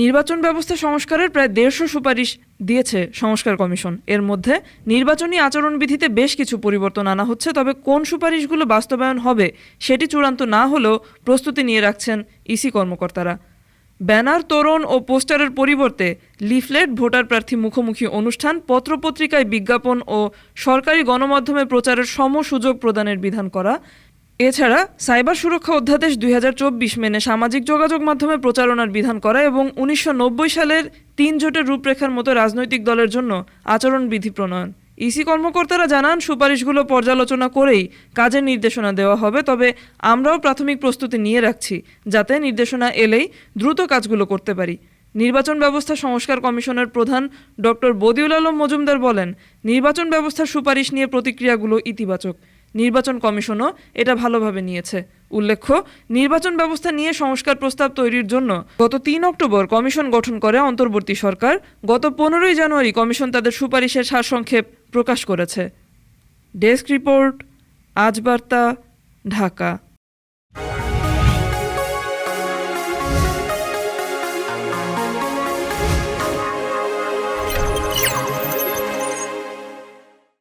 নির্বাচন ব্যবস্থা সংস্কারের প্রায় দেড়শো সুপারিশ দিয়েছে সংস্কার কমিশন। এর মধ্যে নির্বাচনী আচরণবিধিতে বেশ কিছু পরিবর্তন আনা হচ্ছে, তবে কোন সুপারিশগুলো বাস্তবায়ন হবে সেটি চূড়ান্ত না হলেও প্রস্তুতি নিয়ে রাখছেন ইসি কর্মকর্তারা। ব্যানার, তোরণ ও পোস্টারের পরিবর্তে লিফলেট, ভোটার প্রার্থী মুখোমুখি অনুষ্ঠান, পত্রপত্রিকায় বিজ্ঞাপন ও সরকারি গণমাধ্যমে প্রচারের সম সুযোগ প্রদানের বিধান করা এছাড়া সাইবার সুরক্ষা অধ্যাদেশ দুই হাজার চব্বিশ মেনে সামাজিক যোগাযোগ মাধ্যমে প্রচারণার বিধান করা এবং উনিশশো নব্বই সালের তিন জোটের রূপরেখার মতো রাজনৈতিক দলের জন্য আচরণবিধি প্রণয়ন। ইসি কর্মকর্তারা জানান, সুপারিশগুলো পর্যালোচনা করেই কাজের নির্দেশনা দেওয়া হবে, তবে আমরাও প্রাথমিক প্রস্তুতি নিয়ে রাখছি যাতে নির্দেশনা এলেই দ্রুত কাজগুলো করতে পারি। নির্বাচন ব্যবস্থা সংস্কার কমিশনের প্রধান ডক্টর বদিউল আলম মজুমদার বলেন, নির্বাচন ব্যবস্থার সুপারিশ নিয়ে প্রতিক্রিয়াগুলো ইতিবাচক। নির্বাচন কমিশনও এটা ভালোভাবে নিয়েছে। উল্লেখ্য, নির্বাচন ব্যবস্থা নিয়ে সংস্কার প্রস্তাব তৈরির জন্য গত তিন অক্টোবর কমিশন গঠন করে অন্তর্বর্তী সরকার। গত পনেরোই জানুয়ারি কমিশন তাদের সুপারিশের সারসংক্ষেপ প্রকাশ করেছে। ডেস্ক রিপোর্ট, আজ বার্তা, ঢাকা।